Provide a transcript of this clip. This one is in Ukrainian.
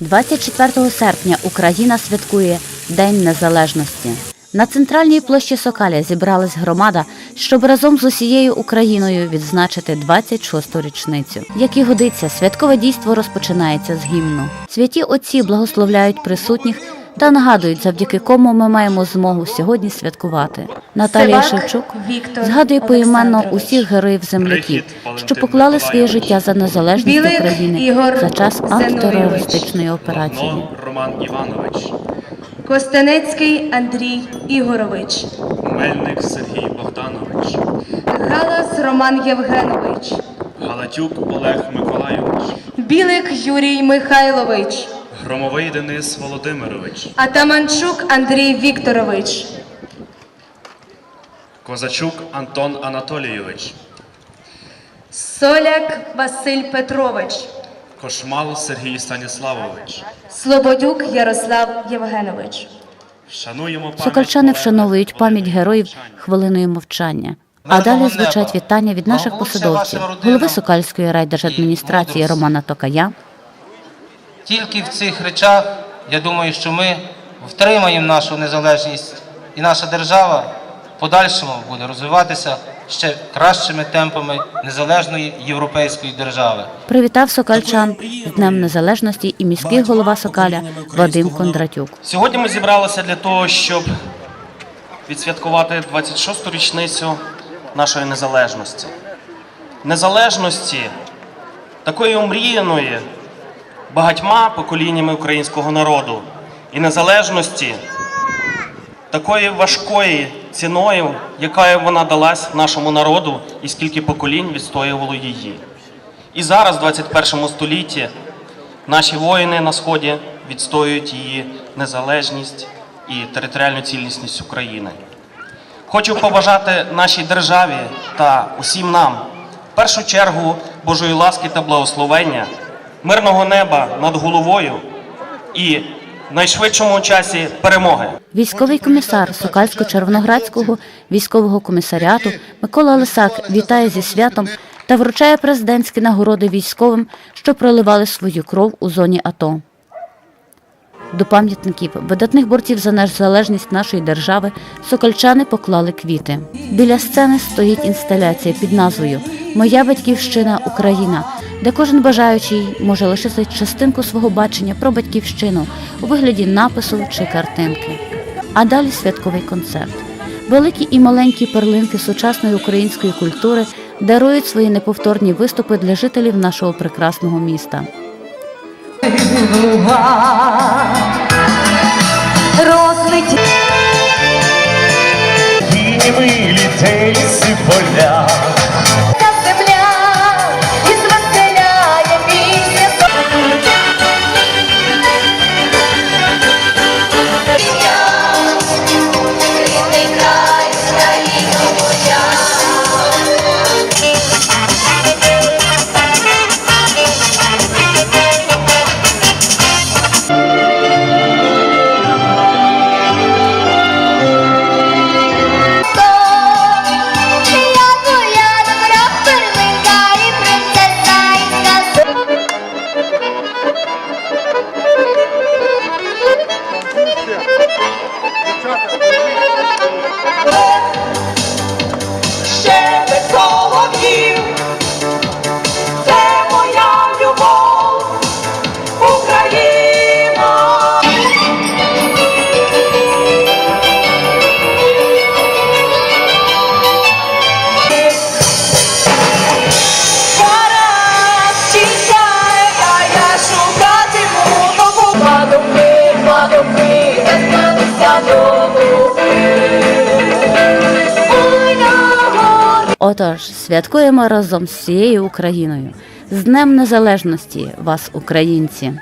24 серпня Україна святкує День Незалежності. На центральній площі Сокаля зібралась громада, щоб разом з усією Україною відзначити 26-ту річницю. Як і годиться, святкове дійство розпочинається з гімну. Святі отці благословляють присутніх та нагадують, завдяки кому ми маємо змогу сьогодні святкувати. Наталія Сивак Шевчук Віктор згадує поіменно усіх героїв земляків, що поклали своє життя за незалежність України Ігор за час антитерористичної операції. Роман Іванович, Костенецький Андрій Ігорович, Мельник Сергій Богданович, Галас Роман Євгенович, Галатюк Олег Миколайович, Білик Юрій Михайлович, Громовий Денис Володимирович, Атаманчук Андрій Вікторович, Козачук Антон Анатолійович, Соляк Василь Петрович, Кошмал Сергій Станіславович. Слободюк Ярослав Євгенович. Шануємо пам'ять Сокольчани полеглих вшановують пам'ять героїв мовчання. хвилиною мовчання. А далі звучать вітання від наших посадовців, голови Сокальської райдержадміністрації. Романа Токая, Тільки в цих речах, я думаю, що ми втримаємо нашу незалежність і наша держава в подальшому буде розвиватися ще кращими темпами незалежної європейської держави. привітав сокальчан з Днем Незалежності і міський голова Сокаля Вадим Кондратюк. Сьогодні ми зібралися для того, щоб відсвяткувати 26-ту річницю нашої незалежності. Незалежності такої омріяної багатьма поколіннями українського народу. І незалежності такої важкої ціною, яка вона далась нашому народу, і скільки поколінь відстоювало її. І зараз, в 21 столітті, наші воїни на сході відстоюють її незалежність і територіальну цілісність України. Хочу побажати нашій державі та усім нам в першу чергу Божої ласки та благословення, мирного неба над головою і в найшвидшому часі перемоги. Військовий комісар Сокальсько-Червоноградського військового комісаріату Микола Лисак вітає зі святом та вручає президентські нагороди військовим, що проливали свою кров у зоні АТО. До пам'ятників видатних борців за незалежність нашої держави сокольчани поклали квіти. Біля сцени стоїть інсталяція під назвою Моя батьківщина Україна, де кожен бажаючий може лишити частинку свого бачення про батьківщину у вигляді напису чи картинки. А далі святковий концерт. Великі і маленькі перлинки сучасної української культури дарують свої неповторні виступи для жителів нашого прекрасного міста. Розлеті Дніми літей ці поля, Отож, святкуємо разом з всією Україною. З Днем Незалежності вас, українці!